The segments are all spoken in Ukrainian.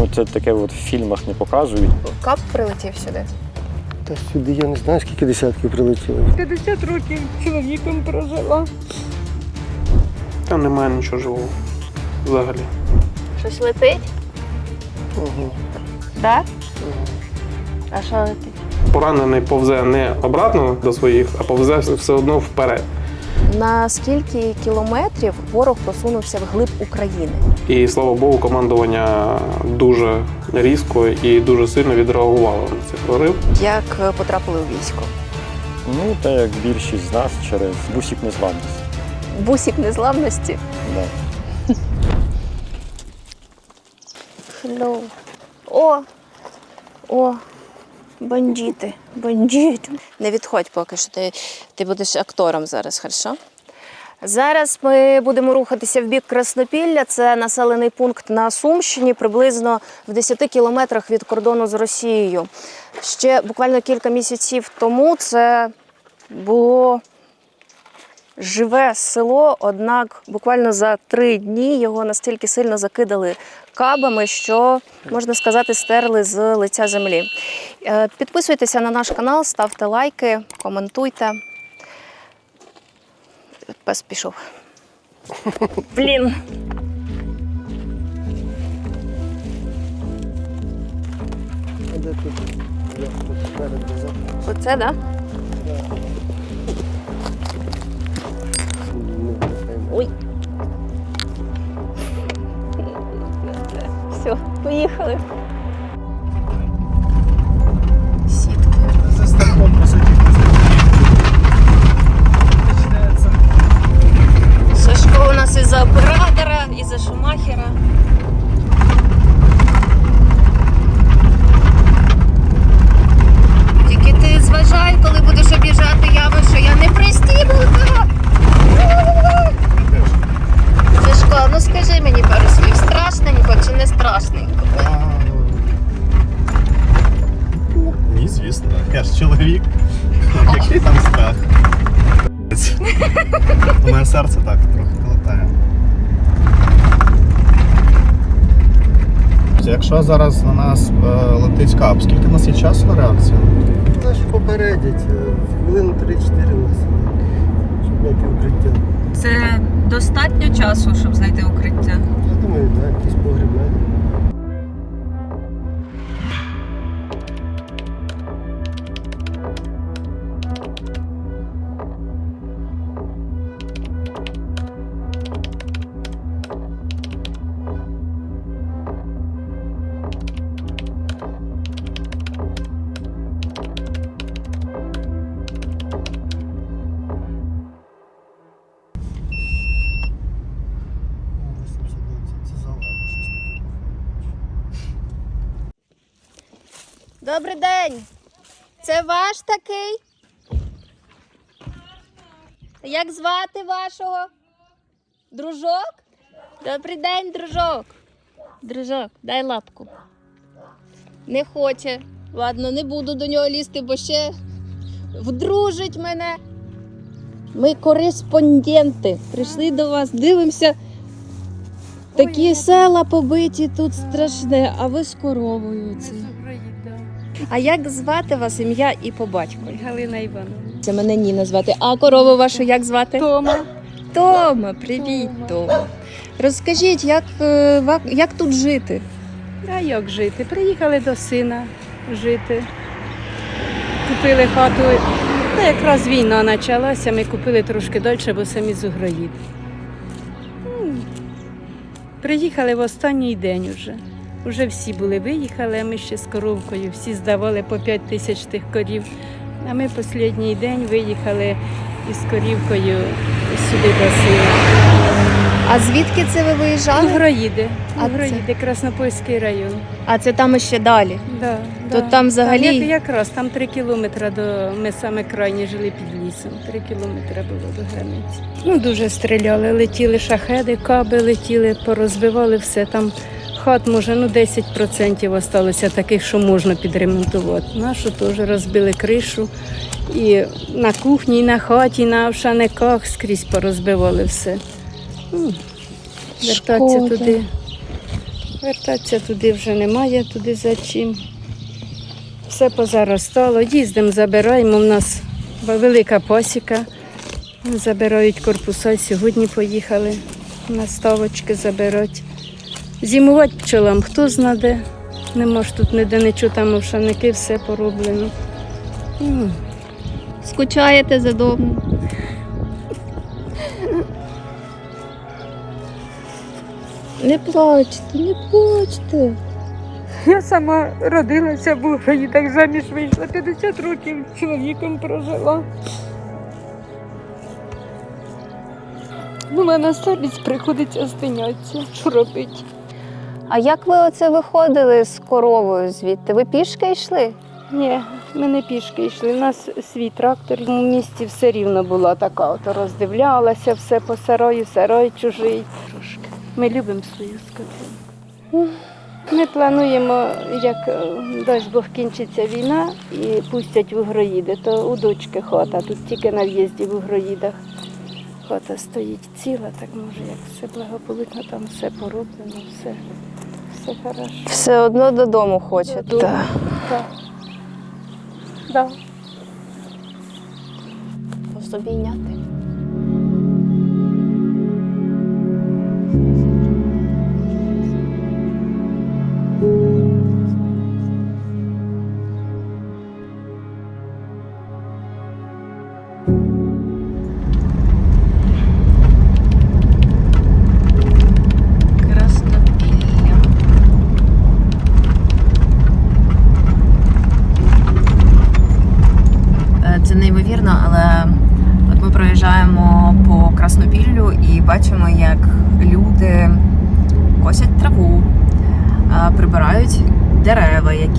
Ну, це таке от в фільмах не показують. Кап прилетів сюди. Та сюди я не знаю, скільки десятків прилетіло. 50 років чоловіком прожила. Там немає нічого живого. Взагалі. Щось летить? Ага. Так? А що летить? Поранений повзе не обратно до своїх, а повзе все одно вперед. На скільки кілометрів ворог просунувся вглиб України? І слава Богу, командування дуже різко і дуже сильно відреагувало на цей прорив. Як е, потрапили у військо? Ну, та як більшість з нас через бусік незламності. Бусік незламності. Да. Hello. О! О! Бандити, бандити. Не відходь поки що. Ти, ти будеш актором зараз, хорошо? Зараз ми будемо рухатися в бік Краснопілля. Це населений пункт на Сумщині, приблизно в 10 кілометрах від кордону з Росією. Ще буквально кілька місяців тому це було живе село, однак буквально за три дні його настільки сильно закидали кабами, що можна сказати, стерли з лиця землі. Е, Підписуйтеся на наш канал, ставте лайки, коментуйте. Пес пішов. Блін. Де тут? Оце, да? Ну. Ой. Все, поїхали. За столбом, по суті. Сашко у нас і за оператора, і за шумахера. Зараз на нас е, летить кап, скільки в нас є часу на реакцію? Нас ж попередять. е, Хвилин 3-4 нас. Щоб знайти укриття. Це достатньо часу, щоб знайти укриття. Я думаю, так, якийсь погріб знайдемо. Добрий день! Це ваш такий? Як звати вашого? Дружок? Добрий день, дружок. Дружок, дай лапку. Не хоче. Ладно, не буду до нього лізти, бо ще вдружить мене. Ми кореспонденти. Прийшли до вас, дивимося. Такі села побиті тут страшне, а ви з коровою. Це. А як звати вас ім'я і по батькові? Галина Івановна. Це мене Ніна звати. А корову вашу як звати? Тома. Тома, привіт, Тома. Розкажіть, як, е, як тут жити? А як жити? Приїхали до сина жити. Купили хату. Та якраз війна почалася, ми купили трошки далі, бо самі з Угроїд. Приїхали в останній день уже. Уже всі були виїхали, а ми ще з коровкою. Всі здавали по 5 тисяч тих корів. А ми останній день виїхали із корівкою сюди до сина. А звідки це ви виїжджали? Угроїди. А Угроїди, Краснопольський район. А це там ще далі. Да, То там взагалі- як, якраз там три кілометри до ми саме крайні жили під лісом. Три кілометри було до границі. Ну дуже стріляли, летіли шахеди, каби летіли, порозбивали все. Там хат може ну 10% осталося таких, що можна підремонтувати. Нашу теж розбили кришу. І на кухні, і на хаті, і на овшаниках скрізь порозбивали все. Ну, вертатися туди. Вертатися туди вже немає, туди за чим. Все позаростало. Їздимо, забираємо. У нас велика пасіка. Забирають корпуса. Сьогодні поїхали на ставочки забирати. Зимувати пчолам хто знаде. Нема ж тут ніде нічого, там овшаники, все пороблено. Скучаєте за домом? Не плачте, не плачте. Я сама родилася в Українах, заміж вийшла, 50 років чоловіком прожила. Ну, мене старість приходиться стинятися. Що робити? А як ви оце виходили з коровою звідти? Ви пішки йшли? Ні, ми не пішки йшли. У нас свій трактор. У місті все рівно була така. От роздивлялася все по сараю, сарай чужий. Трошки. Ми любимо свою скотину. Ми плануємо, як е, дасть Бог кінчиться війна і пустять в Угроїди, то у дочки хата, тут тільки на в'їзді в Угроїдах. Хата стоїть ціла, так може, як все благополучно, там все пороблено, все, все хорошо. Все одно додому хочете. Додому. Так. Так. Да. Просто обійняти.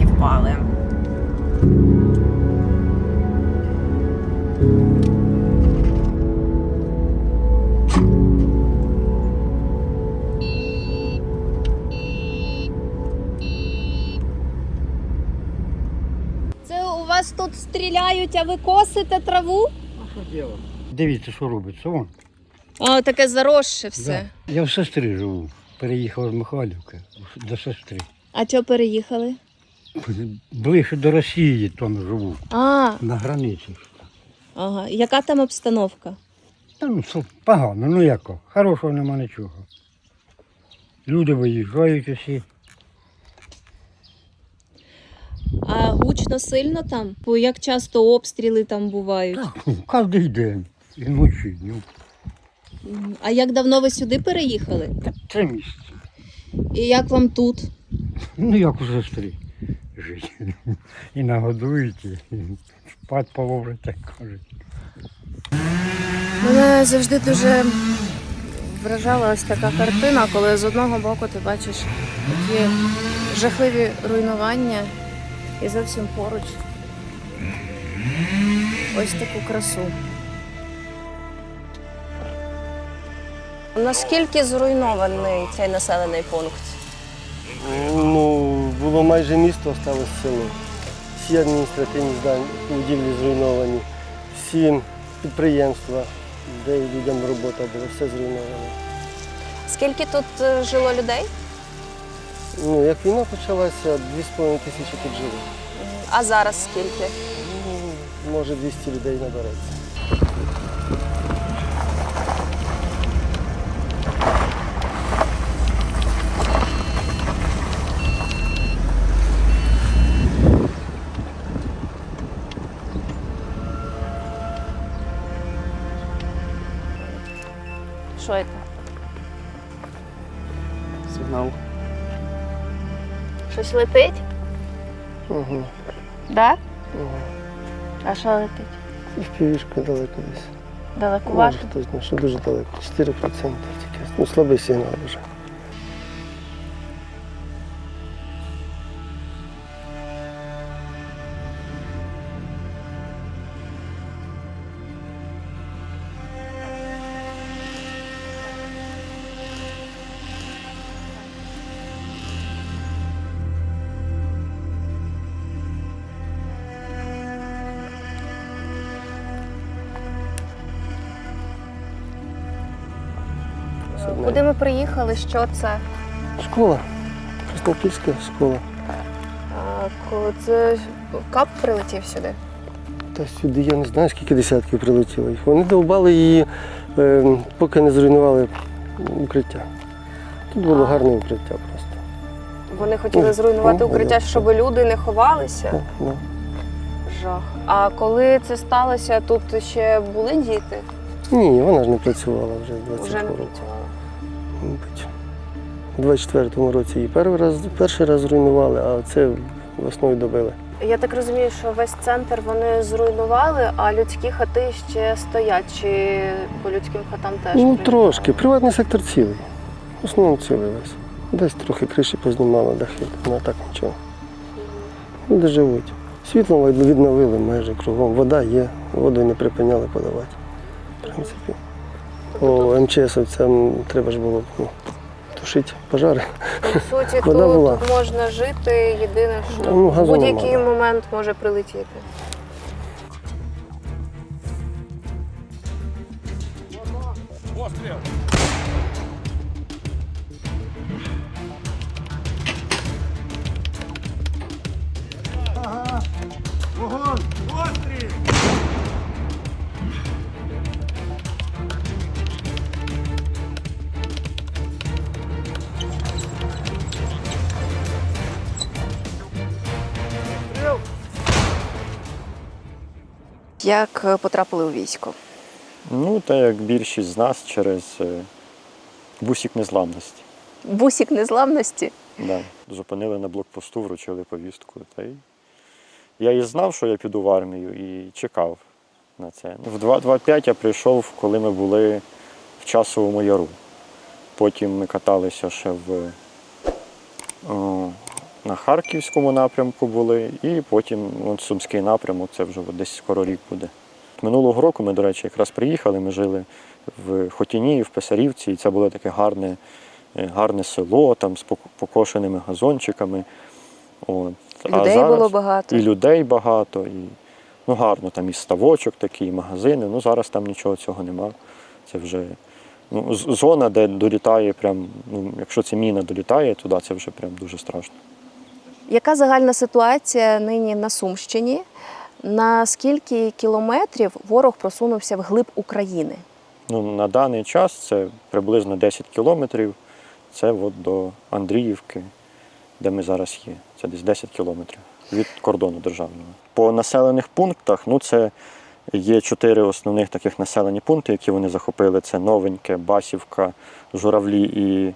Які впали. Це у вас тут стріляють, а ви косите траву? А що діло? Дивіться, що робиться. Вон. О, таке заросше все. Да. Я в сестри живу. Переїхав з Михайлівки до сестри. А чого переїхали? Ближче до Росії там живу, А, на границі. ага. Яка там обстановка? Та ну погано, ну яко. Хорошого нема нічого. Люди виїжджають усі. А гучно сильно там? Бо як часто обстріли там бувають? Так, кожен день. І ночі. Ну, Мгм. А як давно ви сюди переїхали? так це місце. І як вам тут? Ну як у сестри жити. І нагодують, і спать положать, так кажуть. Мене завжди дуже вражала ось така картина, коли з одного боку ти бачиш такі жахливі руйнування і зовсім поруч ось таку красу. Наскільки зруйнований цей населений пункт? Ну, було майже місто, осталось село. Всі адміністративні здання, будівлі зруйновані, всі підприємства, де людям робота була, все зруйновано. Скільки тут е, жило людей? Ну, як війна почалася, 2,5 тисячі тут жило. А зараз скільки? Ну, може 200 людей набереться. Що це? Сигнал. Щось летить? Угу. Да? Угу. А що летить? І впівішка далеко десь. Далекувато? Може, хтось знає, що дуже далеко. 4% тільки. Ну, слабий сигнал вже. Куди ми приїхали? Що це? Школа Тернопільська школа. А коли це кап прилетів сюди? Та сюди я не знаю, скільки десятків прилетіло їх. Вони довбали її, е, поки не зруйнували укриття. Тут було гарне укриття просто. Вони хотіли О, зруйнувати о, укриття, о, щоб люди не ховалися. Ну, ну. Жах. А коли це сталося, тут ще були діти? Ні, вона ж не працювала вже з Вже не 20 року. працювали. У 24-му році її перший раз, перший раз зруйнували, а це весною добили. Я так розумію, що весь центр вони зруйнували, а людські хати ще стоять. Чи по людським хатам теж? Ну, трошки. Приватний сектор цілий. В основному цілий весь. Десь трохи криші познімало, дахи, ну а так нічого. Люди живуть. Світло відновили майже кругом. Вода є, воду не припиняли подавати. В принципі. По МЧСовцям треба ж було ну, тушити пожари. По суті, тут, була. тут можна жити. Єдине, що Ну, в будь-який момент може прилетіти. Як е, потрапили у військо? Ну, та як більшість з нас через е, бусик незламності. Бусік незламності. Да. Зупинили на блокпосту, вручили повістку. Та й я і знав, що я піду в армію, і чекав на це. В 2.25 я прийшов, коли ми були в часовому яру. Потім ми каталися ще в, о, на Харківському напрямку були, і потім от, Сумський напрямок, це вже десь скоро рік буде. Минулого року ми, до речі, якраз приїхали, ми жили в Хотіні, в Писарівці, і це було таке гарне, е, гарне село там з покошеними газончиками. От. А Людей зараз було багато. І людей багато, і ну, гарно, там і ставочок такий, і магазини. Ну зараз там нічого цього нема. Це вже ну, зона, де долітає, прям, ну, якщо це міна долітає туди, це вже прям дуже страшно. Яка загальна ситуація нині на Сумщині? На скільки кілометрів ворог просунувся вглиб України? Ну, на даний час це приблизно 10 кілометрів. Це от до Андріївки, де ми зараз є. Це десь 10 кілометрів від кордону державного. По населених пунктах, ну це є чотири основних таких населені пункти, які вони захопили. Це Новеньке, Басівка, Журавлі і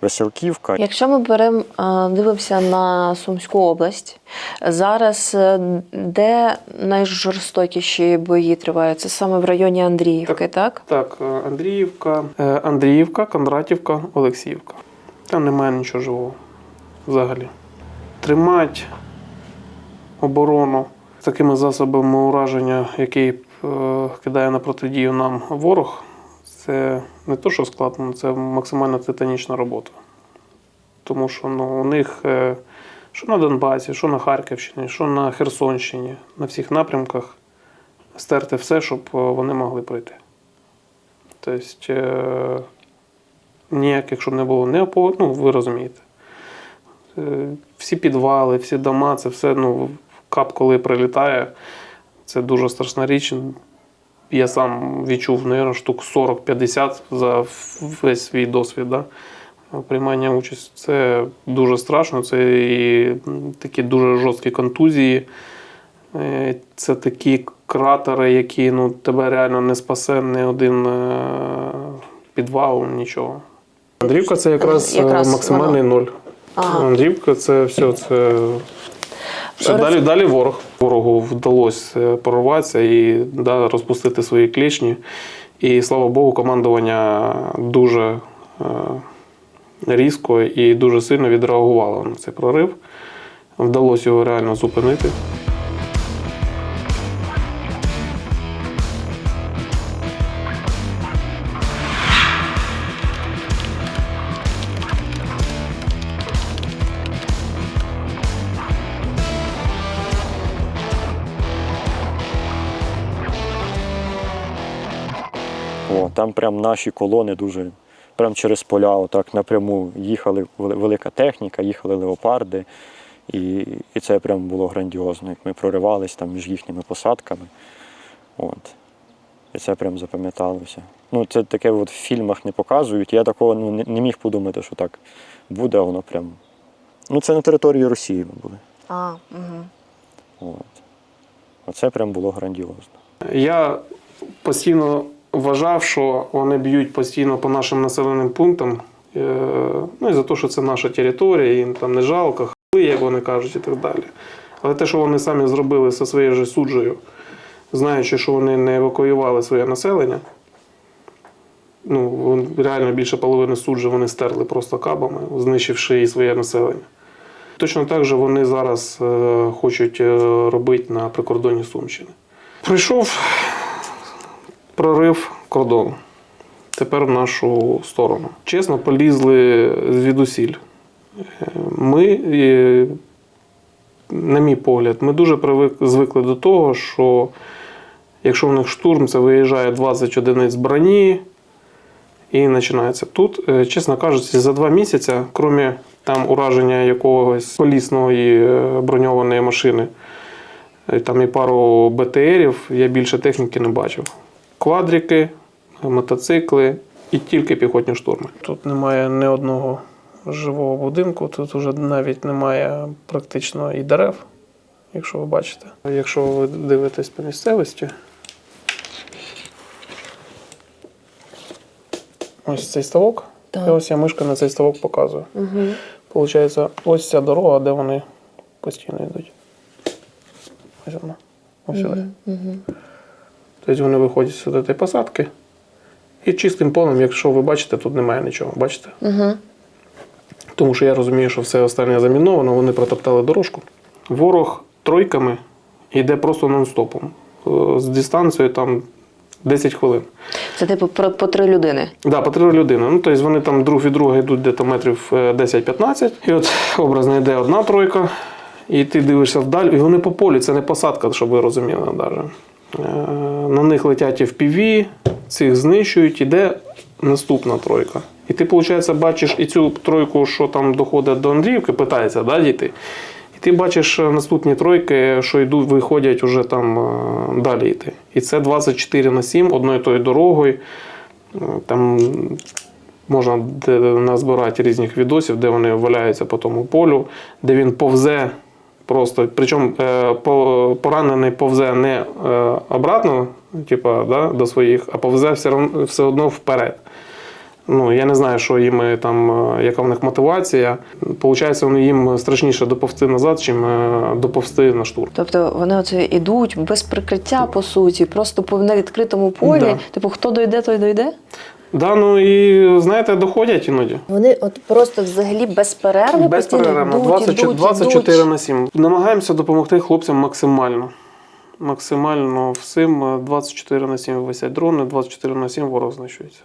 Веселківка. Якщо ми беремо, е, дивимося на Сумську область, зараз е, де найжорстокіші бої тривають? Це саме в районі Андріївки, так? Так, е, Андріївка, Андріївка, Кондратівка, Олексіївка. Там немає нічого живого взагалі. Тримати оборону такими засобами ураження, які кидає на протидію нам ворог, це не то, що складно, це максимально титанічна робота. Тому що ну, у них е, що на Донбасі, що на Харківщині, що на Херсонщині, на всіх напрямках стерти все, щоб е, вони могли пройти. Тобто е, ніяких, щоб не було не опо... ну, ви розумієте. Всі підвали, всі дома, це все, ну, кап, коли прилітає, це дуже страшна річ. Я сам відчув, мабуть, штук 40-50 за весь свій досвід. Да? Приймання участі. Це дуже страшно, це і такі дуже жорсткі контузії. Е, Це такі кратери, які ну, тебе реально не спасе ні один е, підвал, нічого. Андрівка це якраз, е, Якраз максимальний ноль. Ага. Андрівка це все, це. Все, Роз- далі, далі ворог. Ворогу вдалося е, прорватися і да, розпустити свої клішні. І слава Богу, командування дуже е, різко і дуже сильно відреагувало на цей прорив. Вдалося його реально зупинити. Там прям наші колони дуже прямо через поля, отак напряму їхали велика техніка, їхали леопарди. І, і це прям було грандіозно, як ми проривались там між їхніми посадками. От. І це прям запам'яталося. Ну, це таке от в фільмах не показують. Я такого ну, не, не міг подумати, що так буде, а воно прям. Ну, це на території Росії ми були. А, угу. От. Оце прям було грандіозно. Я постійно вважав, що вони б'ють постійно по нашим населеним пунктам. Е, Ну і за те, що це наша територія, їм там не жалко, хли, як вони кажуть, і так далі. Але те, що вони самі зробили зі своєю же суджею, знаючи, що вони не евакуювали своє населення, ну, реально більше половини суджі вони стерли просто кабами, знищивши і своє населення. Точно так же вони зараз е, хочуть е, робити на прикордонні Сумщини. Прийшов прорив кордону. Тепер в нашу сторону. Чесно, полізли звідусіль. Ми, на мій погляд, ми дуже звикли до того, що якщо в них штурм, це виїжджає 20 одиниць броні і починається. Тут, е, чесно кажучи, за два місяці, крім там ураження якогось колісної е, броньованої машини, е, там і пару БТРів, я більше техніки не бачив. Квадрики, мотоцикли і тільки піхотні штурми. Тут немає ні одного живого будинку, тут вже навіть немає практично і дерев, якщо ви бачите. Якщо ви дивитесь по місцевості, ось цей ставок, Так. і ось я мишка на цей ставок показую. Угу. Получається, ось ця дорога, де вони постійно йдуть. Ось вона. Ось сюди. Угу. Тобто вони виходять сюди до посадки. І чистим полем, якщо ви бачите, тут немає нічого. Бачите? Угу. Тому що я розумію, що все останнє заміновано, вони протоптали дорожку. Ворог тройками йде просто нон-стопом. Е, З дистанцією там 10 хвилин. Це типу про по три людини. Да, по три людини. Ну, тобто вони там друг від друга йдуть десь метрів е, 10-15. І от образно йде одна тройка, і ти дивишся вдаль, і вони по полі, це не посадка, щоб ви розуміли навіть. На них летять FPV, цих знищують, іде наступна тройка. І ти, виходить, бачиш і цю тройку, що там доходить до Андріївки, питається да, дійти. І ти бачиш е, наступні тройки, що йдуть, виходять уже там е, далі йти. І це 24 на 7 одною тою дорогою. Е, Там можна назбирати різних відосів, де вони валяються по тому полю, де він повзе просто. Причому е, по- поранений повзе не е, обратно, типа, да, до своїх, а повзе все, рав- все одно вперед. Ну, я не знаю, що їм е, там, яка в них мотивація. Получається, вони їм страшніше доповзти назад, чим доповзти на штурм. Тобто вони оце ідуть без прикриття, по суті, просто по на відкритому полі. Да. Типу, хто дойде, той дойде. Да, ну і знаєте, доходять іноді. Вони от просто взагалі без перерви постійно Безперервно, йдуть, 24, йдуть, 24 йдуть. на 7. Намагаємося допомогти хлопцям максимально. Максимально всім 24 на 7 висять дрони, 24 на 7 ворог знищується.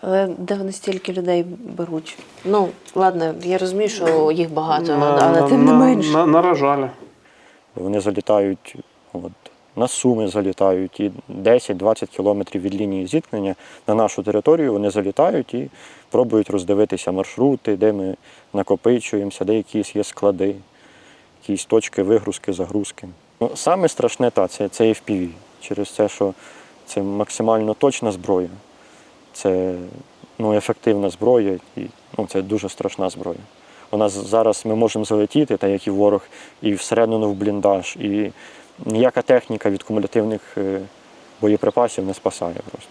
Але де вони стільки людей беруть? Ну, ладно, я розумію, що їх багато, але тим не на, менш. На, наражали. Вони залітають, от, на Суми залітають, і 10-20 кілометрів від лінії зіткнення на нашу територію вони залітають і пробують роздивитися маршрути, де ми накопичуємося, де якісь є склади, якісь точки вигрузки, загрузки. Ну, саме страшне та, це, це FPV, через те, що це максимально точна зброя. Це ну, ефективна зброя і ну, це дуже страшна зброя. У нас зараз ми можемо залетіти, так як і ворог, і всередину в бліндаж, і ніяка техніка від кумулятивних е, боєприпасів не спасає просто.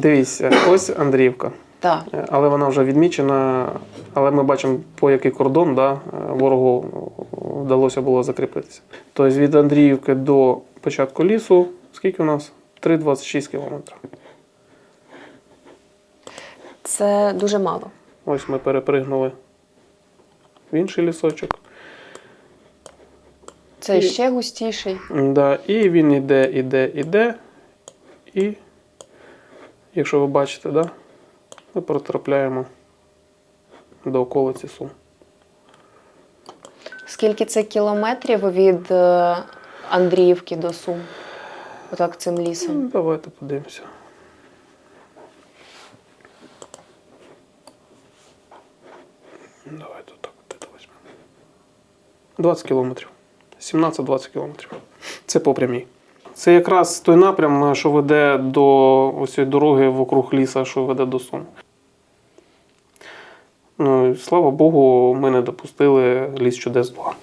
Дивіться, ось Андріївка. Так. Е, Але вона вже відмічена. Але ми бачимо, по який кордон да, е, ворогу вдалося було закріпитися. Тобто від Андріївки до початку лісу, скільки у нас? 3,26 кілометрів. Це дуже мало. Ось ми перепригнули в інший лісочок. Це і, ще густіший. Да, І він іде, іде, іде. І, якщо ви бачите, да, ми протрапляємо до околиці сум. Скільки це кілометрів від е, Андріївки до Сум? Отак цим лісом. Ну, давайте подивимося. Давайте так, 20 кілометрів. 17-20 кілометрів. Це по прямій. Це якраз той напрям, що веде до цієї дороги вокруг ліса, що веде до Сум. Ну, слава Богу, ми не допустили ліс чудес 2.